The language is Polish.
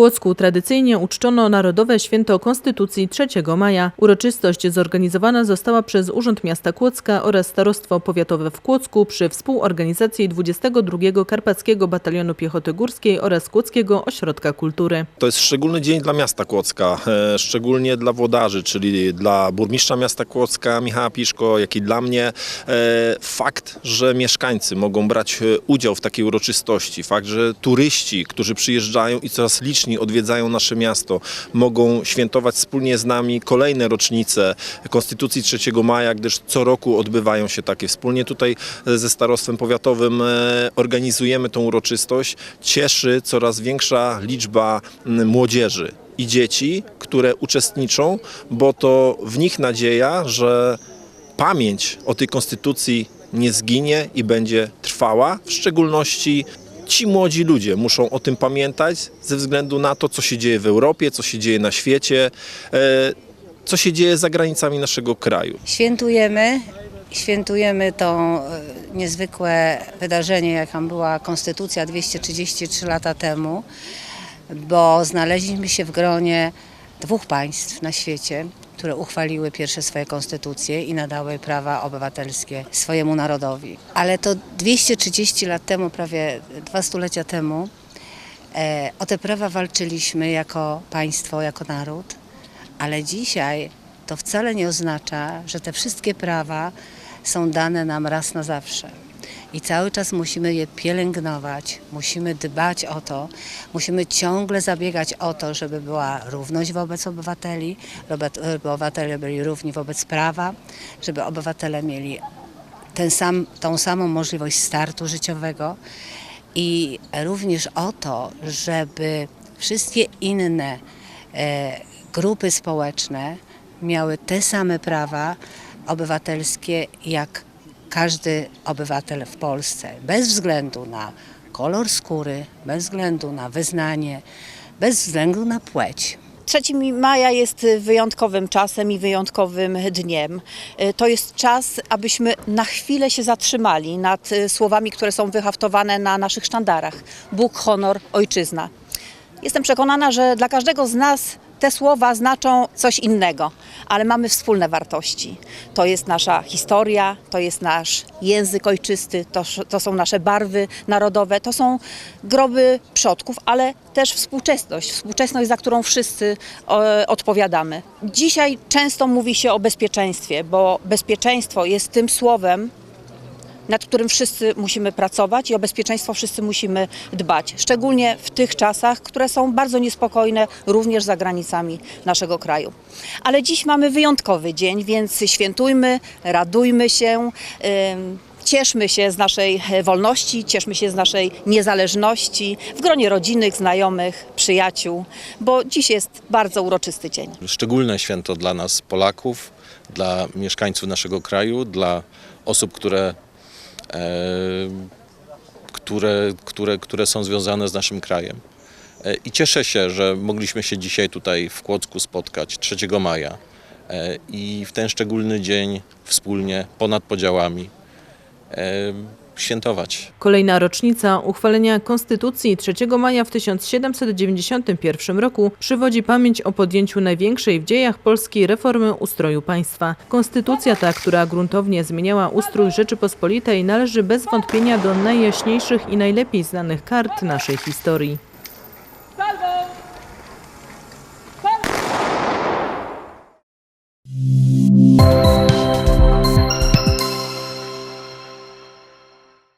Kłodzku tradycyjnie uczczono Narodowe Święto Konstytucji 3 maja. Uroczystość zorganizowana została przez Urząd Miasta Kłodzka oraz Starostwo Powiatowe w Kłodzku przy współorganizacji 22 Karpackiego Batalionu Piechoty Górskiej oraz Kłodzkiego Ośrodka Kultury. To jest szczególny dzień dla miasta Kłodzka, e, szczególnie dla włodarzy, czyli dla burmistrza miasta Kłodzka Michała Piszko, jak i dla mnie. E, Fakt, że mieszkańcy mogą brać e, udział w takiej uroczystości, fakt, że turyści, którzy przyjeżdżają i coraz liczniej odwiedzają nasze miasto, mogą świętować wspólnie z nami kolejne rocznice Konstytucji 3 maja, gdyż co roku odbywają się takie. Wspólnie tutaj e, ze Starostwem Powiatowym e, organizujemy tą uroczystość. Cieszy coraz większa liczba młodzieży i dzieci, które uczestniczą, bo to w nich nadzieja, że pamięć o tej konstytucji nie zginie i będzie trwała. W szczególności ci młodzi ludzie muszą o tym pamiętać ze względu na to, co się dzieje w Europie, co się dzieje na świecie, e, co się dzieje za granicami naszego kraju. Świętujemy, świętujemy to e, niezwykłe wydarzenie, jaką była Konstytucja 233 lata temu, bo znaleźliśmy się w gronie dwóch państw na świecie, które uchwaliły pierwsze swoje konstytucje i nadały prawa obywatelskie swojemu narodowi. Ale to 230 lat temu, prawie dwa stulecia temu, e, o te prawa walczyliśmy jako państwo, jako naród. Ale dzisiaj to wcale nie oznacza, że te wszystkie prawa są dane nam raz na zawsze. I cały czas musimy je pielęgnować, musimy dbać o to, musimy ciągle zabiegać o to, żeby była równość wobec obywateli, żeby obywatele byli równi wobec prawa, żeby obywatele mieli ten sam, tą samą możliwość startu życiowego. I również o to, żeby wszystkie inne e, grupy społeczne miały te same prawa obywatelskie jak każdy obywatel w Polsce, bez względu na kolor skóry, bez względu na wyznanie, bez względu na płeć. 3 maja jest wyjątkowym czasem i wyjątkowym dniem. Y, To jest czas, abyśmy na chwilę się zatrzymali nad y, słowami, które są wyhaftowane na naszych sztandarach. Bóg, honor, ojczyzna. Jestem przekonana, że dla każdego z nas te słowa znaczą coś innego, ale mamy wspólne wartości. To jest nasza historia, to jest nasz język ojczysty, to, to są nasze barwy narodowe, to są groby przodków, ale też współczesność, współczesność, za którą wszyscy e, odpowiadamy. Dzisiaj często mówi się o bezpieczeństwie, bo bezpieczeństwo jest tym słowem, nad którym wszyscy musimy pracować i o bezpieczeństwo wszyscy musimy dbać. Szczególnie w tych czasach, które są bardzo niespokojne również za granicami naszego kraju. Ale dziś mamy wyjątkowy dzień, więc świętujmy, radujmy się. ym, Cieszmy się z naszej wolności, cieszmy się z naszej niezależności w gronie rodzinnych, znajomych, przyjaciół, bo dziś jest bardzo uroczysty dzień. szczególne święto dla nas, Polaków, dla mieszkańców naszego kraju, dla osób, które, które, które, które są związane z naszym krajem. E, I cieszę się, że mogliśmy się dzisiaj tutaj w Kłodzku spotkać 3 maja e, i w ten szczególny dzień wspólnie, ponad podziałami, e, świętować. Kolejna rocznica uchwalenia Konstytucji 3 maja w 1791 roku przywodzi pamięć o podjęciu największej w dziejach Polski reformy ustroju państwa. Konstytucja ta, która gruntownie zmieniała ustrój Rzeczypospolitej, należy bez wątpienia do najjaśniejszych i najlepiej znanych kart naszej historii.